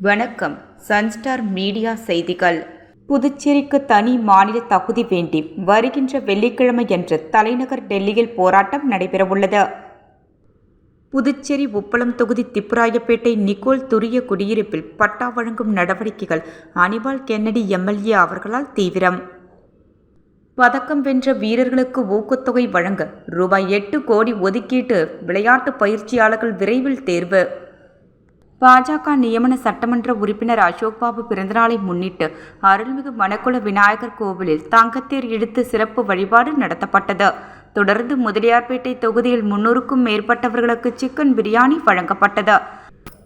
வணக்கம். Sunstar media செய்திகள். புதுச்சேரிக்கு தனி மாநில தகுதி வேண்டி வருகின்ற வெள்ளிக்கிழமையன்று தலைநகர் டெல்லியில் போராட்டம் நடைபெறவுள்ளது. புதுச்சேரி உப்பளம் தொகுதி திப்புராயப்பேட்டை நிக்கோல் துரிய குடியிருப்பில் பட்டா வழங்கும் நடவடிக்கைகள் அனிபால் கென்னடி எம்எல்ஏ அவர்களால் தீவிரம். பதக்கம் வென்ற வீரர்களுக்கு ஊக்கத்தொகை வழங்க ரூபாய் எட்டு கோடி ஒதுக்கீட்டு விளையாட்டு பயிற்சியாளர்கள் விரைவில் தேர்வு. பாஜக நியமன சட்டமன்ற உறுப்பினர் அசோக் பாபு பிறந்தநாளை முன்னிட்டு அருள்மிகு மணக்குள விநாயகர் கோவிலில் தங்கத்தேர் இழுத்து சிறப்பு வழிபாடு நடத்தப்பட்டது. தொடர்ந்து முதலியார்பேட்டை தொகுதியில் முன்னூறுக்கும் மேற்பட்டவர்களுக்கு சிக்கன் பிரியாணி வழங்கப்பட்டது.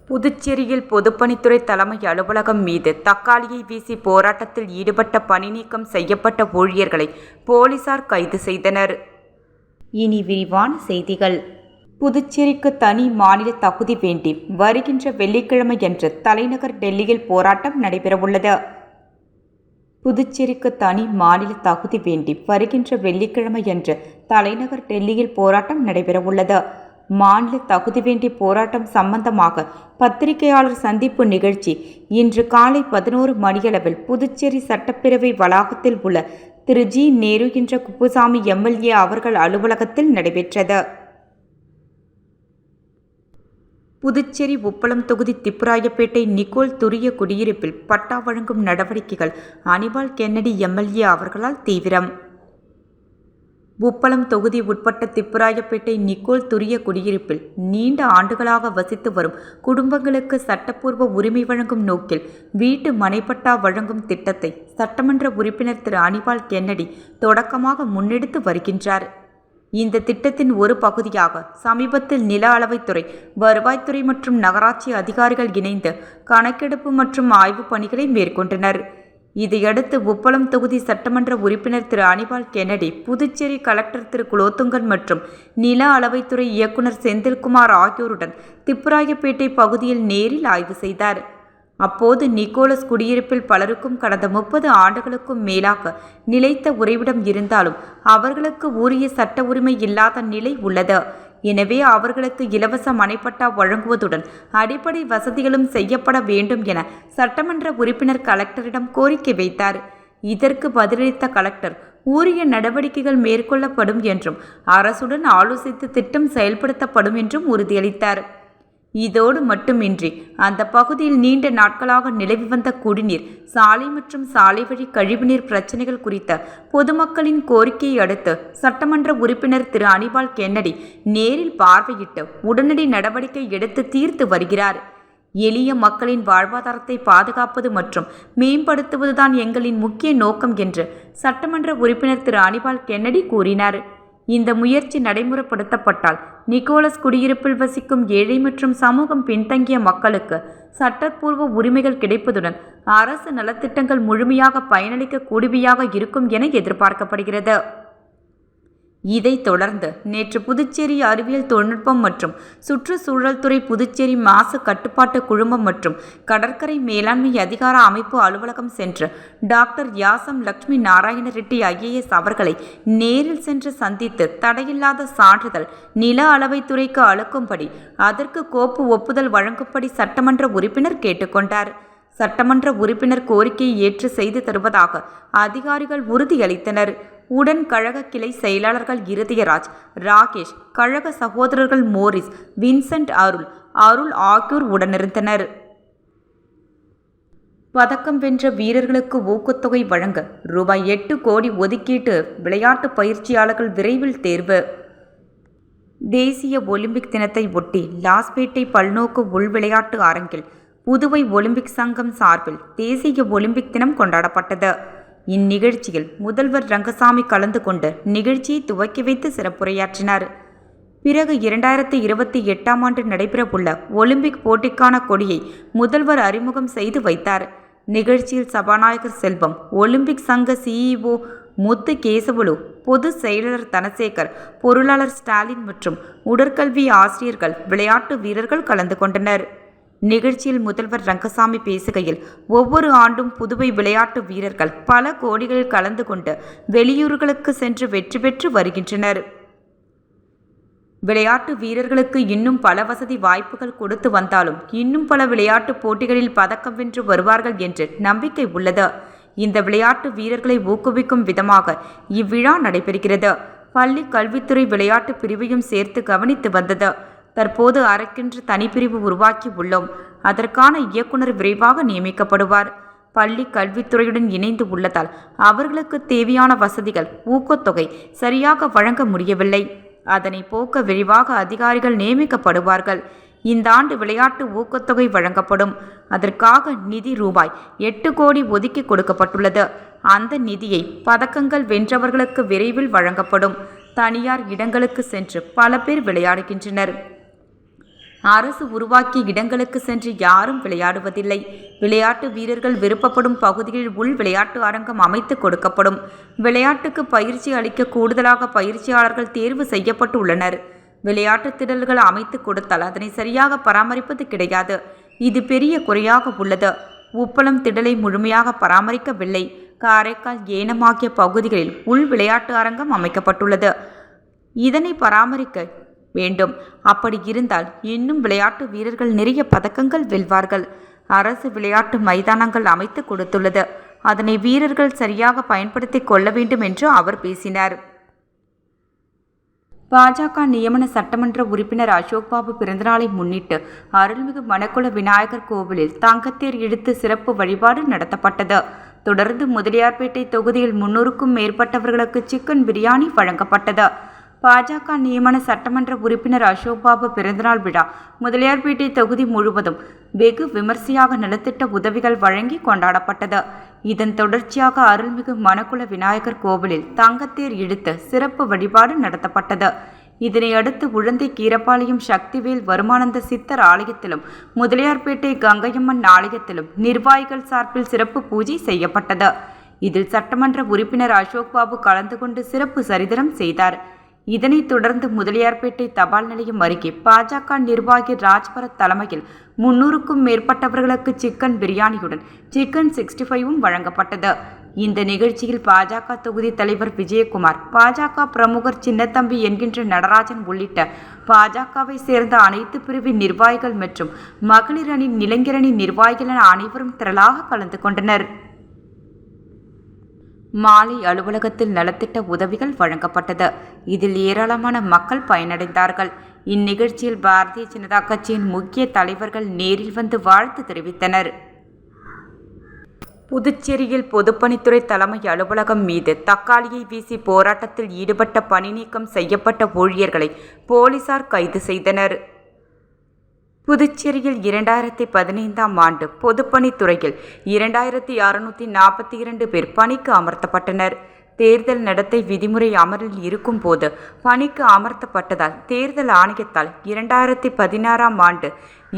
புதுச்சேரியில் பொதுப்பணித்துறை தலைமை அலுவலகம் மீது தக்காளியை வீசி போராட்டத்தில் ஈடுபட்ட பணி நீக்கம் செய்யப்பட்ட ஊழியர்களை போலீசார் கைது செய்தனர். இனி விரிவான செய்திகள். புதுச்சேரிக்கு தனி மாநில தகுதி வேண்டி வருகின்ற வெள்ளிக்கிழமை என்று தலைநகர் டெல்லியில் போராட்டம் நடைபெறவுள்ளது. புதுச்சேரிக்கு தனி மாநில தகுதி வேண்டி வருகின்ற வெள்ளிக்கிழமை என்று தலைநகர் டெல்லியில் போராட்டம் நடைபெறவுள்ளது. மாநில தகுதி வேண்டி போராட்டம் சம்பந்தமாக பத்திரிகையாளர் சந்திப்பு நிகழ்ச்சி இன்று காலை பதினோரு மணியளவில் புதுச்சேரி சட்டப்பேரவை வளாகத்தில் உள்ள திரு. ஜி. நேரு என்ற குப்புசாமி எம்எல்ஏ அவர்கள் அலுவலகத்தில் நடைபெற்றது. புதுச்சேரி உப்பளம் தொகுதி திப்புராயப்பேட்டை நிக்கோல் துரிய குடியிருப்பில் பட்டா வழங்கும் நடவடிக்கைகள் அனிபால் கென்னடி எம்எல்ஏ அவர்களால் தீவிரம். உப்பளம் தொகுதி உட்பட்ட திப்புராயப்பேட்டை நிக்கோல் துரிய குடியிருப்பில் நீண்ட ஆண்டுகளாக வசித்து வரும் குடும்பங்களுக்கு சட்டப்பூர்வ உரிமை வழங்கும் நோக்கில் வீட்டு மனைப்பட்டா வழங்கும் திட்டத்தை சட்டமன்ற உறுப்பினர் திரு அனிபால் கென்னடி தொடக்கமாக முன்னெடுத்து வருகின்றார். இந்த திட்டத்தின் ஒரு பகுதியாக சமீபத்தில் நில அளவைத்துறை வருவாய்த்துறை மற்றும் நகராட்சி அதிகாரிகள் இணைந்து கணக்கெடுப்பு மற்றும் ஆய்வுப் பணிகளை மேற்கொண்டனர். இதையடுத்து உப்பளம் தொகுதி சட்டமன்ற உறுப்பினர் திரு. அனிபால் கென்னடி புதுச்சேரி கலெக்டர் திரு. குலோத்துங்கன் மற்றும் நில அளவைத்துறை இயக்குநர் செந்தில்குமார் ஆகியோருடன் திப்புராயப்பேட்டை பகுதியில் நேரில் ஆய்வு செய்தார். அப்போது நிக்கோலஸ் குடியிருப்பில் பலருக்கும் கடந்த முப்பது ஆண்டுகளுக்கும் மேலாக நிலைத்த உறைவிடம் இருந்தாலும் அவர்களுக்கு உரிய சட்ட உரிமை இல்லாத நிலை உள்ளது. எனவே அவர்களுக்கு இலவச மனைப்பட்டா வழங்குவதுடன் அடிப்படை வசதிகளும் செய்யப்பட வேண்டும் என சட்டமன்ற உறுப்பினர் கலெக்டரிடம் கோரிக்கை வைத்தார். இதற்கு பதிலளித்த கலெக்டர் உரிய நடவடிக்கைகள் மேற்கொள்ளப்படும் என்றும் அரசுடன் ஆலோசித்து திட்டம் செயல்படுத்தப்படும் என்றும் உறுதியளித்தார். இதோடு மட்டுமின்றி அந்த பகுதியில் நீண்ட நாட்களாக நிலவி வந்த குடிநீர் சாலை மற்றும் சாலை வழி கழிவுநீர் பிரச்சனைகள் குறித்த பொதுமக்களின் கோரிக்கையை அடுத்து சட்டமன்ற உறுப்பினர் திரு. அனிபால் கென்னடி நேரில் பார்வையிட்டு உடனடி நடவடிக்கை எடுத்து தீர்த்து வருகிறார். எளிய மக்களின் வாழ்வாதாரத்தை பாதுகாப்பது மற்றும் மேம்படுத்துவதுதான் எங்களின் முக்கிய நோக்கம் என்று சட்டமன்ற உறுப்பினர் திரு. அனிபால் கென்னடி கூறினார். இந்த முயற்சி நடைமுறைப்படுத்தப்பட்டால் நிக்கோலஸ் குடியிருப்பில் வசிக்கும் ஏழை மற்றும் சமூகம் பின்தங்கிய மக்களுக்கு சட்டப்பூர்வ உரிமைகள் கிடைப்பதுடன் அரசு நலத்திட்டங்கள் முழுமையாக பயனளிக்க கூடியவையாக இருக்கும் என எதிர்பார்க்கப்படுகிறது. இதைத் தொடர்ந்து நேற்று புதுச்சேரி அறிவியல் தொழில்நுட்பம் மற்றும் சுற்றுச்சூழல் துறை புதுச்சேரி மாசு கட்டுப்பாட்டு குழுமம் மற்றும் கடற்கரை மேலாண்மை அதிகார அமைப்பு அலுவலகம் சென்று டாக்டர் யாசம் லட்சுமி நாராயண ரெட்டி ஐஏஎஸ் அவர்களை நேரில் சென்று சந்தித்து தடையில்லாத சான்றிதழ் நில அளவை துறைக்கு அழுக்கும்படி அதற்கு கோப்பு ஒப்புதல் வழங்கும்படி சட்டமன்ற உறுப்பினர் கேட்டுக்கொண்டார் சட்டமன்ற உறுப்பினர் கோரிக்கையை ஏற்று செய்து தருவதாக அதிகாரிகள் உறுதியளித்தனர். உடன் கழக கிளை செயலாளர்கள் இருதயராஜ் ராகேஷ் கழக சகோதரர்கள் மோரிஸ் வின்சென்ட் அருள் அருள் ஆகியோர் உடனிருந்தனர். பதக்கம் வென்ற வீரர்களுக்கு ஊக்கத்தொகை வழங்க ரூபாய் எட்டு கோடி ஒதுக்கீட்டு விளையாட்டு பயிற்சியாளர்கள் விரைவில் தேர்வு. தேசிய ஒலிம்பிக் தினத்தை ஒட்டி லாஸ்பேட்டை பல்நோக்கு உள் விளையாட்டு அரங்கில் புதுவை ஒலிம்பிக் சங்கம் சார்பில் தேசிய ஒலிம்பிக் தினம் கொண்டாடப்பட்டது. இந்நிகழ்ச்சியில் முதல்வர் ரங்கசாமி கலந்து கொண்டு நிகழ்ச்சியை துவக்கி வைத்து சிறப்புரையாற்றினார். பிறகு இரண்டாயிரத்தி இருபத்தி எட்டாம் ஆண்டு நடைபெறவுள்ள ஒலிம்பிக் போட்டிக்கான கொடியை முதல்வர் அறிமுகம் செய்து வைத்தார். நிகழ்ச்சியில் சபாநாயகர் செல்வம் ஒலிம்பிக் சங்க சிஇஓ முத்து கேசவலு பொது செயலர் தனசேகர் பொருளாளர் ஸ்டாலின் மற்றும் உடற்கல்வி ஆசிரியர்கள் விளையாட்டு வீரர்கள் கலந்து கொண்டனர். நிகழ்ச்சியில் முதல்வர் ரங்கசாமி பேசுகையில் ஒவ்வொரு ஆண்டும் புதுவை விளையாட்டு வீரர்கள் பல கோடிகளில் கலந்து கொண்டு வெளியூர்களுக்கு சென்று வெற்றி பெற்று வருகின்றனர். விளையாட்டு வீரர்களுக்கு இன்னும் பல வசதி வாய்ப்புகள் கொடுத்து வந்தாலும் இன்னும் பல விளையாட்டு போட்டிகளில் பதக்கம் வென்று வருவார்கள் என்று நம்பிக்கை உள்ளது. இந்த விளையாட்டு வீரர்களை ஊக்குவிக்கும் விதமாக இவ்விழா நடைபெறுகிறது. பள்ளி கல்வித்துறை விளையாட்டு பிரிவையும் சேர்த்து கவனித்து வந்தது. தற்போது அறக்கென்று தனிப்பிரிவு உருவாக்கி உள்ளோம். அதற்கான இயக்குனர் விரைவாக நியமிக்கப்படுவார். பள்ளி கல்வித்துறையுடன் இணைந்து உள்ளதால் அவர்களுக்கு தேவையான வசதிகள் ஊக்கத்தொகை சரியாக வழங்க முடியவில்லை. அதனை போக்க விரைவாக அதிகாரிகள் நியமிக்கப்படுவார்கள். இந்த ஆண்டு விளையாட்டு ஊக்கத்தொகை வழங்கப்படும். அதற்காக நிதி ரூபாய் எட்டு கோடி ஒதுக்கி கொடுக்கப்பட்டுள்ளது. அந்த நிதியை பதக்கங்கள் வென்றவர்களுக்கு விரைவில் வழங்கப்படும். தனியார் இடங்களுக்கு சென்று பல பேர் விளையாடுகின்றனர். அரசு உருவாக்கிய இடங்களுக்கு சென்று யாரும் விளையாடுவதில்லை. விளையாட்டு வீரர்கள் விருப்பப்படும் பகுதிகளில் உள் விளையாட்டு அரங்கம் அமைத்து கொடுக்கப்படும். விளையாட்டுக்கு பயிற்சி அளிக்க கூடுதலாக பயிற்சியாளர்கள் தேர்வு செய்யப்பட்டு உள்ளனர் விளையாட்டு திடல்கள் அமைத்து கொடுத்தால் அதனை சரியாக பராமரிப்பது கிடையாது. இது பெரிய குறையாக உள்ளது. உப்பளம் திடலை முழுமையாக பராமரிக்கவில்லை. காரைக்கால் ஏனம் ஆகிய பகுதிகளில் உள் விளையாட்டு அரங்கம் அமைக்கப்பட்டுள்ளது. இதனை பராமரிக்க வேண்டும். அப்படி இருந்தால் இன்னும் விளையாட்டு வீரர்கள் நிறைய பதக்கங்கள் வெல்வார்கள். அரசு விளையாட்டு மைதானங்கள் அமைத்து கொடுத்துள்ளது. அதனை வீரர்கள் சரியாக பயன்படுத்தி கொள்ள வேண்டும் என்று அவர் பேசினார். பாஜக நியமன சட்டமன்ற உறுப்பினர் அசோக் பாபு பிறந்தநாளை முன்னிட்டு அருள்மிகு மணக்குள விநாயகர் கோவிலில் தங்கத்தேர் இழுத்து சிறப்பு வழிபாடு நடத்தப்பட்டது. தொடர்ந்து முதலியார்பேட்டை தொகுதியில் முன்னூறுக்கும் மேற்பட்டவர்களுக்கு சிக்கன் பிரியாணி வழங்கப்பட்டது. பாஜக நியமன சட்டமன்ற உறுப்பினர் அசோக் பாபு பிறந்தநாள் விழா முதலியார்பேட்டை தொகுதி முழுவதும் வெகு விமர்சையாக நலத்திட்ட உதவிகள் வழங்கி கொண்டாடப்பட்டது. இதன் தொடர்ச்சியாக அருள்மிகு மணக்குள விநாயகர் கோவிலில் தங்கத்தேர் இழுத்து சிறப்பு வழிபாடு நடத்தப்பட்டது. இதனையடுத்து உழந்தை கீரப்பாளையம் சக்திவேல் வருமானந்த சித்தர் ஆலயத்திலும் முதலியார்பேட்டை கங்கையம்மன் ஆலயத்திலும் நிர்வாகிகள் சார்பில் சிறப்பு பூஜை செய்யப்பட்டது. இதில் சட்டமன்ற உறுப்பினர் அசோக் பாபு கலந்து கொண்டு சிறப்பு சரிதரம் செய்தார். இதனைத் தொடர்ந்து முதலியார்பேட்டை தபால் நிலையம் அருகே பாஜக நிர்வாகி ராஜ்பரத் தலைமையில் முன்னூறுக்கும் மேற்பட்டவர்களுக்கு சிக்கன் பிரியாணியுடன் சிக்கன் சிக்ஸ்டி ஃபைவும் வழங்கப்பட்டது. இந்த நிகழ்ச்சியில் பாஜக தொகுதி தலைவர் விஜயகுமார் பாஜக பிரமுகர் சின்னத்தம்பி என்கின்ற நடராஜன் உள்ளிட்ட பாஜகவை சேர்ந்த அனைத்து பிரிவின் நிர்வாகிகள் மற்றும் மகளிரணி நிலைஞரணி நிர்வாகிகள் என அனைவரும் திரளாக கலந்து கொண்டனர். மாலை அலுவலகத்தில் நலத்திட்ட உதவிகள் வழங்கப்பட்டது. இதில் ஏராளமான மக்கள் பயனடைந்தார்கள். இந்நிகழ்ச்சியில் பாரதிய ஜனதா கட்சியின் முக்கிய தலைவர்கள் நேரில் வந்து வாழ்த்து தெரிவித்தனர். புதுச்சேரியில் பொதுப்பணித்துறை தலைமை அலுவலகம் மீது தக்காளியை வீசி போராட்டத்தில் ஈடுபட்ட பணி நீக்கம் செய்யப்பட்ட ஊழியர்களை போலீசார் கைது செய்தனர். புதுச்சேரியில் இரண்டாயிரத்தி பதினைந்தாம் ஆண்டு பொதுப்பணித்துறையில் இரண்டாயிரத்தி அறுநூற்றி நாற்பத்தி இரண்டு பேர் பணிக்கு அமர்த்தப்பட்டனர். தேர்தல் நடத்தை விதிமுறை அமலில் இருக்கும்போது பணிக்கு அமர்த்தப்பட்டதால் தேர்தல் ஆணையத்தால் இரண்டாயிரத்தி பதினாறாம் ஆண்டு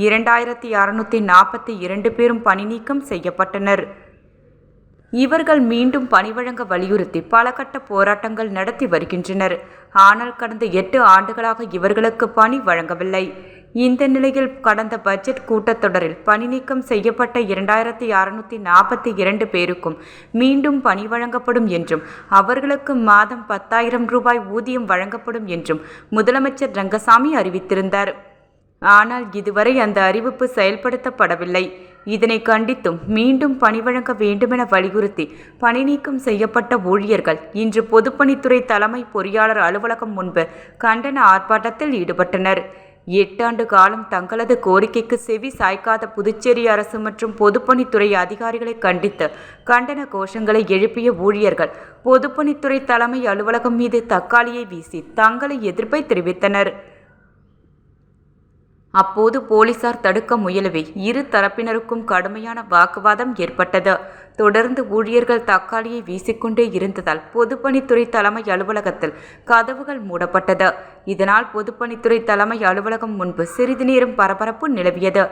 இரண்டாயிரத்தி அறுநூற்றி நாற்பத்தி இரண்டு பேரும் பணி நீக்கம் செய்யப்பட்டனர். இவர்கள் மீண்டும் பணி வழங்க வலியுறுத்தி பல கட்ட போராட்டங்கள் நடத்தி வருகின்றனர். ஆனால் கடந்த எட்டு ஆண்டுகளாக இவர்களுக்கு பணி வழங்கவில்லை. இந்த நிலையில் கடந்த பட்ஜெட் கூட்டத்தொடரில் பணி நீக்கம் செய்யப்பட்ட இரண்டாயிரத்தி அறுநூத்தி நாற்பத்தி இரண்டு பேருக்கும் மீண்டும் பணி வழங்கப்படும் என்றும் அவர்களுக்கு மாதம் பத்தாயிரம் ரூபாய் ஊதியம் வழங்கப்படும் என்றும் முதலமைச்சர் ரங்கசாமி அறிவித்திருந்தார். ஆனால் இதுவரை அந்த அறிவிப்பு செயல்படுத்தப்படவில்லை. இதனை கண்டித்தும் மீண்டும் பணி வழங்க வேண்டுமென வலியுறுத்தி பணி நீக்கம் செய்யப்பட்ட ஊழியர்கள் இன்று பொதுப்பணித்துறை தலைமை பொறியாளர் அலுவலகம் முன்பு கண்டன ஆர்ப்பாட்டத்தில் ஈடுபட்டனர். எட்டாண்டு காலம் தங்களது கோரிக்கைக்கு செவி சாய்க்காத புதுச்சேரி அரசு மற்றும் பொதுப்பணித்துறை அதிகாரிகளை கண்டித்து கண்டன கோஷங்களை எழுப்பிய ஊழியர்கள் பொதுப்பணித்துறை தலைமை அலுவலகம் மீது தக்காளியை வீசி தங்களை எதிர்ப்பை தெரிவித்தனர். அப்போது போலீசார் தடுக்க முயலவே இரு தரப்பினருக்கும் கடுமையான வாக்குவாதம் ஏற்பட்டது. தொடர்ந்து ஊழியர்கள் தக்காளியை வீசிக்கொண்டே இருந்ததால் பொதுப்பணித்துறை தலைமை அலுவலகத்தில் கதவுகள் மூடப்பட்டது. இதனால் பொதுப்பணித்துறை தலைமை அலுவலகம் முன்பு சிறிது நேரம் பரபரப்பு நிலவியது.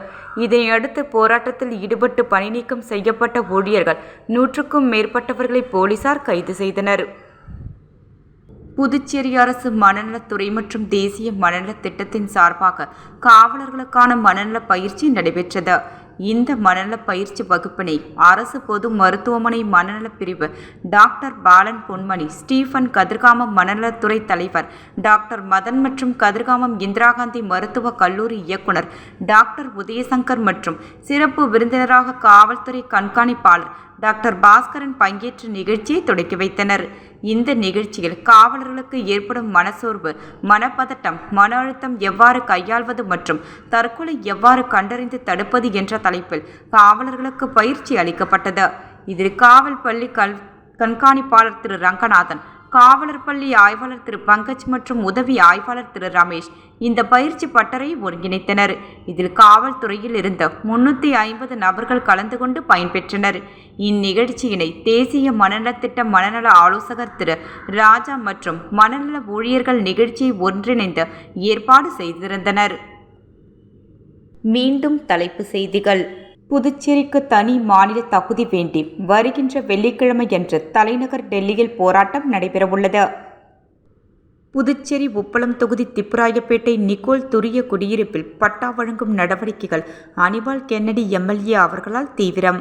இதனையடுத்து போராட்டத்தில் ஈடுபட்டு பணி நீக்கம் செய்யப்பட்ட ஊழியர்கள் நூற்றுக்கும் மேற்பட்டவர்களை போலீசார் கைது செய்தனர். புதுச்சேரி அரசு மனநலத்துறை மற்றும் தேசிய மனநல திட்டத்தின் சார்பாக காவலர்களுக்கான மனநல பயிற்சி நடைபெற்றது. இந்த மனநல பயிற்சி வகுப்பினை அரசு பொது மருத்துவமனை மனநலப் பிரிவு டாக்டர் பாலன் பொன்மணி ஸ்டீஃபன் கதிர்காமம் மனநலத்துறை தலைவர் டாக்டர் மதன் மற்றும் கதிர்காமம் இந்திரா காந்தி மருத்துவக் கல்லூரி இயக்குனர் டாக்டர் உதயசங்கர் மற்றும் சிறப்பு விருந்தினராக காவல்துறை கண்காணிப்பாளர் டாக்டர் பாஸ்கரன் பங்கேற்று நிகழ்ச்சியை தொடக்கி வைத்தனர். இந்த நிகழ்ச்சியில் காவலர்களுக்கு ஏற்படும் மனசோர்வு மனப்பதட்டம் மன அழுத்தம் எவ்வாறு கையாள்வது மற்றும் தற்கொலை எவ்வாறு கண்டறிந்து தடுப்பது என்ற தலைப்பில் காவலர்களுக்கு பயிற்சி அளிக்கப்பட்டது. இதில் காவல் பள்ளி கல் கண்காணிப்பாளர் திரு ரங்கநாதன் காவலர் பள்ளி ஆய்வாளர் திரு பங்கஜ் மற்றும் உதவி ஆய்வாளர் திரு ரமேஷ் இந்த பயிற்சி பட்டறை ஒருங்கிணைத்தனர். இதில் காவல்துறையில் இருந்த முன்னூற்றி ஐம்பது நபர்கள் கலந்து கொண்டு பயன்பெற்றனர். இந்நிகழ்ச்சியினை தேசிய மனநலத்திட்ட மனநல ஆலோசகர் திரு ராஜா மற்றும் மனநல ஊழியர்கள் நிகழ்ச்சியை ஒன்றிணைந்து ஏற்பாடு செய்திருந்தனர். மீண்டும் தலைப்பு செய்திகள். புதுச்சேரிக்கு தனி மாநில தகுதி வேண்டி வருகின்ற வெள்ளிக்கிழமையன்று தலைநகர் டெல்லியில் போராட்டம் நடைபெறவுள்ளது. புதுச்சேரி உப்பளம் தொகுதி திப்புராயப்பேட்டை நிக்கோல் துரிய குடியிருப்பில் பட்டா வழங்கும் நடவடிக்கைகள் அனிபால் கென்னடி எம்எல்ஏ அவர்களால் தீவிரம்.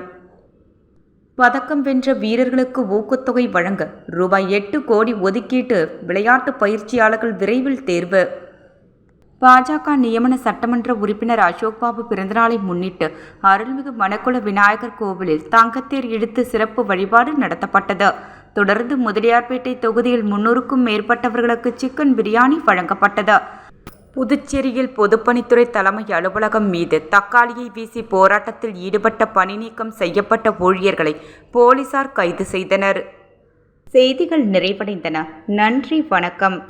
பதக்கம் வென்ற வீரர்களுக்கு ஊக்கத்தொகை வழங்க ரூபாய் எட்டு கோடி ஒதுக்கீட்டு விளையாட்டு பயிற்சியாளர்கள் விரைவில் தேர்வு. பாஜக நியமன சட்டமன்ற உறுப்பினர் அசோக் பாபு பிறந்தநாளை முன்னிட்டு அருள்மிகு மணக்குள விநாயகர் கோவிலில் தங்கத்தேர் இழுத்து சிறப்பு வழிபாடு நடத்தப்பட்டது. தொடர்ந்து முதலியார்பேட்டை தொகுதியில் முன்னூறுக்கும் மேற்பட்டவர்களுக்கு சிக்கன் பிரியாணி வழங்கப்பட்டது. புதுச்சேரியில் பொதுப்பணித்துறை தலைமை அலுவலகம் மீது தக்காளியை வீசி போராட்டத்தில் ஈடுபட்ட பணி நீக்கம் செய்யப்பட்ட ஊழியர்களை போலீசார் கைது செய்தனர். செய்திகள் நிறைவடைந்தன. நன்றி வணக்கம்.